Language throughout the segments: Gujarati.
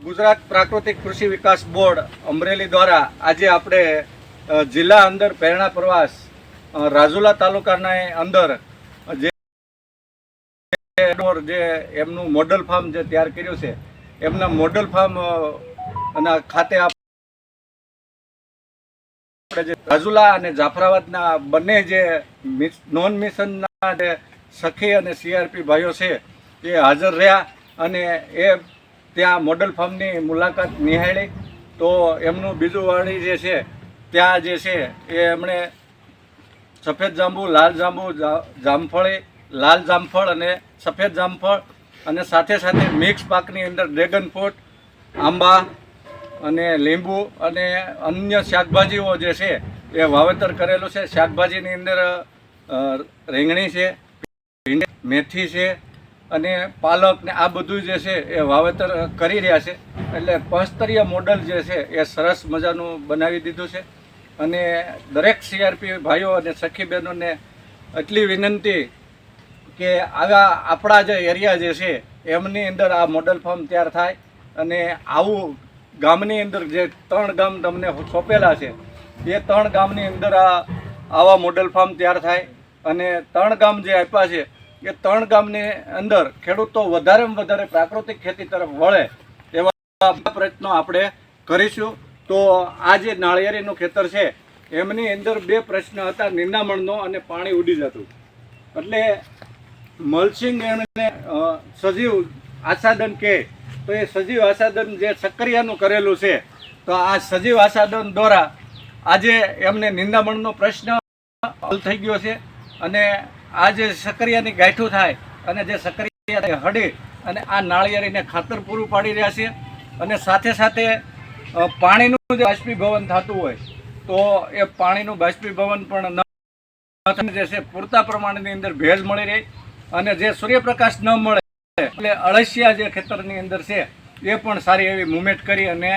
ગુજરાત પ્રાકૃતિક કૃષિ વિકાસ બોર્ડ અમરેલી દ્વારા આજે આપણે જિલ્લા અંદર પ્રેરણા પ્રવાસ રાજુલા તાલુકાના અંદર જે જે એમનું મોડલ ફાર્મ જે તૈયાર કર્યું છે, એમના મોડલ ફાર્મ ના ખાતે આપણે જે રાજુલા અને જાફરાબાદના બંને જે નોન મિશનના જે સખી અને સીઆરપી ભાઈઓ છે, એ હાજર રહ્યા અને એ ત્યાં મોડલ ફાર્મની મુલાકાત નિહાળી. તો એમનું બીજું વાળી જે છે, ત્યાં જે છે, એ એમણે સફેદ જાંબુ, લાલ જાંબુ જામફળી, લાલ જામફળ અને સફેદ જામફળ અને સાથે સાથે મિક્સ પાકની અંદર ડ્રેગન ફ્રૂટ આંબા અને લીંબુ અને અન્ય શાકભાજીઓ જે છે, એ વાવેતર કરેલું છે. શાકભાજીની અંદર રીંગણી છે મેથી છે અને પાલક ને આ બધું જે છે એ વાવેતર કરી રહ્યા છે. એટલે પંચસ્તરીય મોડલ જે છે એ સરસ મજાનું બનાવી દીધું છે. અને દરેક સીઆરપી ભાઈઓ અને સખી બહેનોને એટલી વિનંતી કે આવા આપણા જે એરિયા જે છે એમની અંદર આ મોડલ ફાર્મ તૈયાર થાય અને આવું ગામની અંદર જે ત્રણ ગામ તમને સોંપેલા છે, એ ત્રણ ગામની અંદર આ આવા મોડલ ફાર્મ તૈયાર થાય અને ત્રણ ગામ જે આપ્યા છે એ ત્રણ ગામની અંદર ખેડૂતો વધારેમાં વધારે પ્રાકૃતિક ખેતી તરફ વળે એવા પ્રયત્નો આપણે કરીશું. તો આ જે નાળિયેરીનું ખેતર છે, એમની અંદર બે પ્રશ્ન હતા, નિંદામણનો અને પાણી ઉડી જતું. એટલે મલસિંગ એમણે સજીવ આસાદન કહે તો એ સજીવ આસાદન જે સક્રિયાનું કરેલું છે, તો આ સજીવ આસાદન દ્વારા આજે એમને નિંદામણનો પ્રશ્ન હલ થઈ ગયો છે. અને આ જે સક્રિયાની ગાંઠું થાય અને જે સક્રિયા હડે અને આ નાળિયેરીને ખાતર પૂરું પાડી રહ્યા છે અને સાથે સાથે પાણીનું જે બાષ્પીભવન થતું હોય તો એ પાણીનું બાષ્પીભવન પણ ન જે છે પૂરતા પ્રમાણની અંદર ભેજ મળી રહે અને જે સૂર્યપ્રકાશ ન મળે એટલે અળસિયા જે ખેતરની અંદર છે એ પણ સારી એવી મુવમેન્ટ કરી અને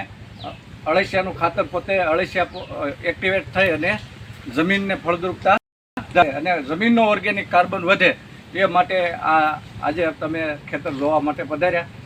અળસિયાનું ખાતર પોતે અળસિયા એક્ટિવેટ થઈ અને જમીનને ફળદ્રુપતા અને જમીનનો ઓર્ગેનિક કાર્બન વધે એ માટે આ આજે તમે ખેતર જોવા માટે પધાર્યા.